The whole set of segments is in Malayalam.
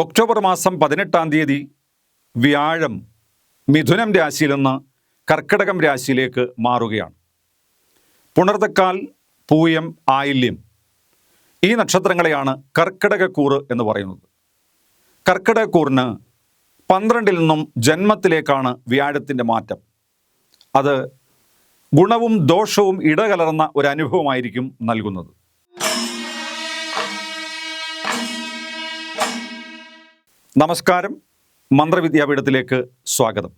ഒക്ടോബർ മാസം പതിനെട്ടാം തീയതി വ്യാഴം മിഥുനം രാശിയിൽ നിന്ന് കർക്കിടകം രാശിയിലേക്ക് മാറുകയാണ്. പുണർതക്കാൽ പൂയം ആയില്യം ഈ നക്ഷത്രങ്ങളെയാണ് കർക്കിടകക്കൂറ് എന്ന് പറയുന്നത്. കർക്കിടകക്കൂറിന് പന്ത്രണ്ടിൽ നിന്നും ജന്മത്തിലേക്കാണ് വ്യാഴത്തിന്റെ മാറ്റം. അത് ഗുണവും ദോഷവും ഇടകലർന്ന ഒരു അനുഭവമായിരിക്കും നൽകുന്നത്. നമസ്കാരം. മന്ത്രവിദ്യാപീഠത്തിലേക്ക് സ്വാഗതം.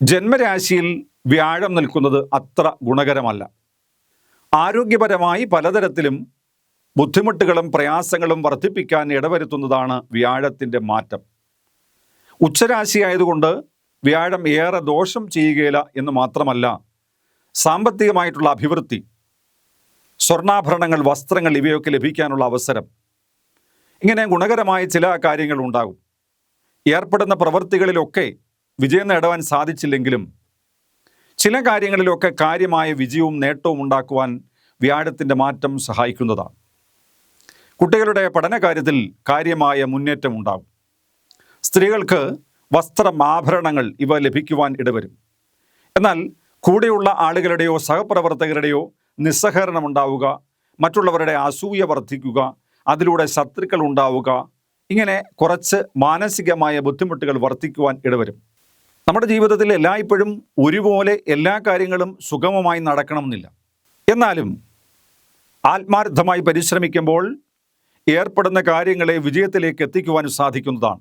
ജന്മരാശിയിൽ വ്യാഴം നിൽക്കുന്നത് അത്ര ഗുണകരമല്ല. ആരോഗ്യപരമായി പലതരത്തിലും ബുദ്ധിമുട്ടുകളും പ്രയാസങ്ങളും വർദ്ധിപ്പിക്കാൻ ഇടവരുത്തുന്നതാണ് വ്യാഴത്തിന്റെ മാറ്റം. ഉച്ചരാശിയായതുകൊണ്ട് വ്യാഴം ഏറെ ദോഷം ചെയ്യുകയില്ല എന്ന് മാത്രമല്ല സാമ്പത്തികമായിട്ടുള്ള അഭിവൃദ്ധി സ്വർണാഭരണങ്ങൾ വസ്ത്രങ്ങൾ ഇവയൊക്കെ ലഭിക്കാനുള്ള അവസരം ഇങ്ങനെ ഗുണകരമായ ചില കാര്യങ്ങൾ ഉണ്ടാകും. ഏർപ്പെടുന്ന പ്രവൃത്തികളിലൊക്കെ വിജയം നേടുവാൻ സാധിച്ചില്ലെങ്കിലും ചില കാര്യങ്ങളിലൊക്കെ കാര്യമായ വിജയവും നേട്ടവും ഉണ്ടാക്കുവാൻ വ്യാഴത്തിന്റെ മാറ്റം സഹായിക്കുന്നതാണ്. കുട്ടികളുടെ പഠന കാര്യത്തിൽ കാര്യമായ മുന്നേറ്റം ഉണ്ടാകും. സ്ത്രീകൾക്ക് വസ്ത്രമാഭരണങ്ങൾ ഇവ ലഭിക്കുവാൻ ഇടവരും. എന്നാൽ കൂടെയുള്ള ആളുകളുടെയോ സഹപ്രവർത്തകരുടെയോ നിസ്സഹകരണം ഉണ്ടാവുക മറ്റുള്ളവരുടെ അസൂയ വർദ്ധിക്കുക അതിലൂടെ ശത്രുക്കൾ ഉണ്ടാവുക. ഇങ്ങനെ കുറച്ച് മാനസികമായ ബുദ്ധിമുട്ടുകൾ വർദ്ധിക്കുവാൻ ഇടവരും. നമ്മുടെ ജീവിതത്തിൽ എല്ലായ്പ്പോഴും ഒരുപോലെ എല്ലാ കാര്യങ്ങളും സുഗമമായി നടക്കണമെന്നില്ല. എന്നാലും ആത്മാർത്ഥമായി പരിശ്രമിക്കുമ്പോൾ ഏർപ്പെടുന്ന കാര്യങ്ങളെ വിജയത്തിലേക്ക് എത്തിക്കുവാൻ സാധിക്കുന്നതാണ്.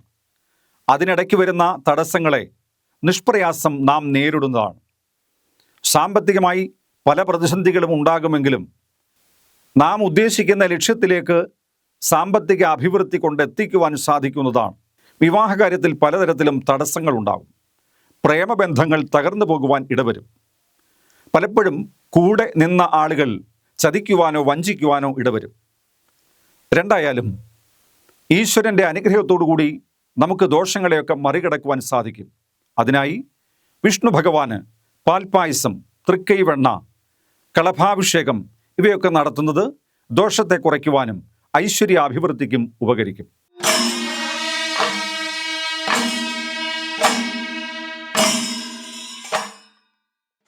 അതിനിടയ്ക്ക് വരുന്ന തടസ്സങ്ങളെ നിഷ്പ്രയാസം നാം നേരിടുന്നതാണ്. സാമ്പത്തികമായി പല പ്രതിസന്ധികളും ഉണ്ടാകുമെങ്കിലും നാം ഉദ്ദേശിക്കുന്ന ലക്ഷ്യത്തിലേക്ക് സാമ്പത്തിക അഭിവൃദ്ധി കൊണ്ടെത്തിക്കുവാൻ സാധിക്കുന്നതാണ്. വിവാഹകാര്യത്തിൽ പലതരത്തിലും തടസ്സങ്ങൾ ഉണ്ടാകും. പ്രേമബന്ധങ്ങൾ തകർന്നു പോകുവാൻ ഇടവരും. പലപ്പോഴും കൂടെ നിന്ന ആളുകൾ ചതിക്കുവാനോ വഞ്ചിക്കുവാനോ ഇടവരും. രണ്ടായാലും ഈശ്വരന്റെ അനുഗ്രഹത്തോടുകൂടി നമുക്ക് ദോഷങ്ങളെയൊക്കെ മറികടക്കുവാൻ സാധിക്കും. അതിനായി വിഷ്ണു ഭഗവാന് പാൽപായസം തൃക്കൈവെണ്ണ കളഭാഭിഷേകം ഇവയൊക്കെ നടത്തുന്നത് ദോഷത്തെ കുറയ്ക്കുവാനും ഐശ്വര്യ അഭിവൃദ്ധിക്കും ഉപകരിക്കും